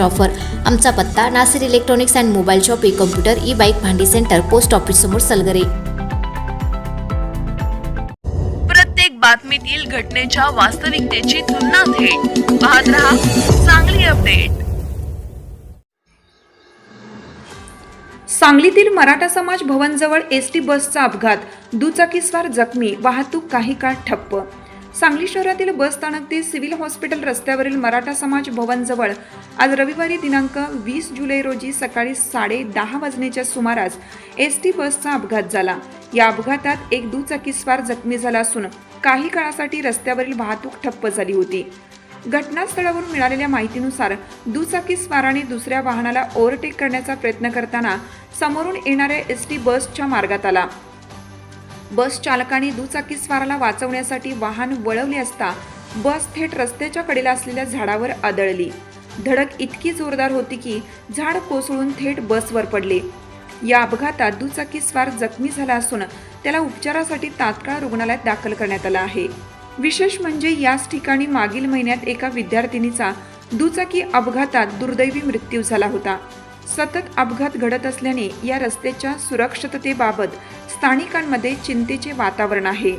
Offer आमचा पत्ता Nasir electronics and mobile shop e computer e bike भांडी centre post office समोर सलगरे. प्रत्येक बातमीतील घटनेच्या वास्तविकतेची तुलना थेट. पाहत रहा चांगली अपडेट सांगलीतील मराठा समाज भवनजवळ एस टी बसचा अपघात. दुचाकीस्वार जखमी वाहतूक काही काळ ठप्प. सांगली शहरातील बस स्थानक ते सिव्हिल हॉस्पिटल रस्त्यावरील मराठा समाज भवनजवळ आज रविवारी दिनांक वीस जुलै रोजी सकाळी साडे दहा वाजण्याच्या सुमारास एस टी बसचा अपघात झाला. या अपघातात एक दुचाकीस्वार जखमी झाला असून काही काळासाठी रस्त्यावरील वाहतूक ठप्प झाली होती. घटनास्थळावरून मिळालेल्या माहितीनुसार दुचाकी स्वाराने दुसऱ्या वाहनाला ओव्हरटेक करण्याचा प्रयत्न करताना समोरून येणाऱ्या एस टी बसच्या मार्गात आला. बस चालकाने दुचाकी स्वाराला वाचवण्यासाठी वाहन वळवले असता बस थेट रस्त्याच्या कडेला असलेल्या झाडावर आदळली. धडक इतकी जोरदार होती की झाड कोसळून थेट बसवर पडले. या अपघातात दुचाकी स्वार जखमी झाला असून त्याला उपचारासाठी तात्काळ रुग्णालयात दाखल करण्यात आला आहे. विशेष म्हणजे याच ठिकाणी मागील महिन्यात एका विद्यार्थिनीचा दुचाकी अपघातात दुर्दैवी मृत्यू झाला होता. सतत अपघात घडत असल्याने या रस्त्याच्या सुरक्षिततेबाबत स्थानिकांमध्ये चिंतेचे वातावरण आहे.